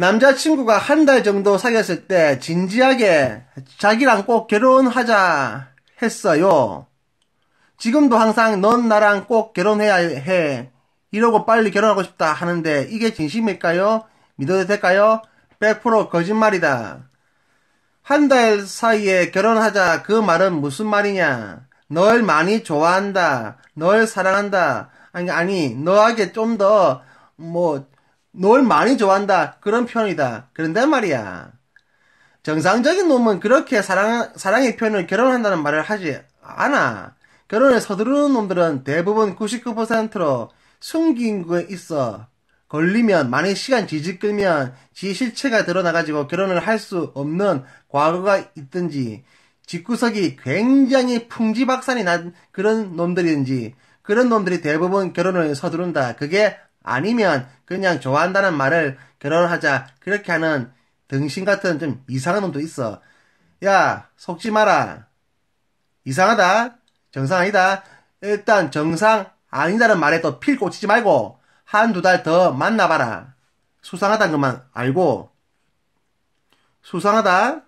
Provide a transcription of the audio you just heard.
남자친구가 한 달 정도 사귀었을 때 진지하게 자기랑 꼭 결혼하자 했어요. 지금도 항상 넌 나랑 꼭 결혼해야 해. 이러고 빨리 결혼하고 싶다 하는데 이게 진심일까요? 믿어도 될까요? 100% 거짓말이다. 한 달 사이에 결혼하자 그 말은 무슨 말이냐? 널 많이 좋아한다. 널 사랑한다. 아니, 아니, 너에게 좀 더, 뭐, 널 많이 좋아한다. 그런 표현이다. 그런데 말이야. 정상적인 놈은 그렇게 사랑, 사랑의 표현을 결혼한다는 말을 하지 않아. 결혼에 서두르는 놈들은 대부분 99%로 숨긴 거에 있어. 걸리면, 많이 시간 끌면, 지 실체가 드러나가지고 결혼을 할 수 없는 과거가 있든지, 집구석이 굉장히 풍지박산이 난 그런 놈들이든지, 그런 놈들이 대부분 결혼을 서두른다. 그게 아니면 그냥 좋아한다는 말을 결혼하자. 그렇게 하는 등신 같은 좀 이상한 놈도 있어. 야, 속지 마라. 이상하다. 정상 아니다. 일단 정상 아니다는 말에 또 필 꽂히지 말고 한두 달 더 만나봐라. 수상하다는 것만 알고 수상하다.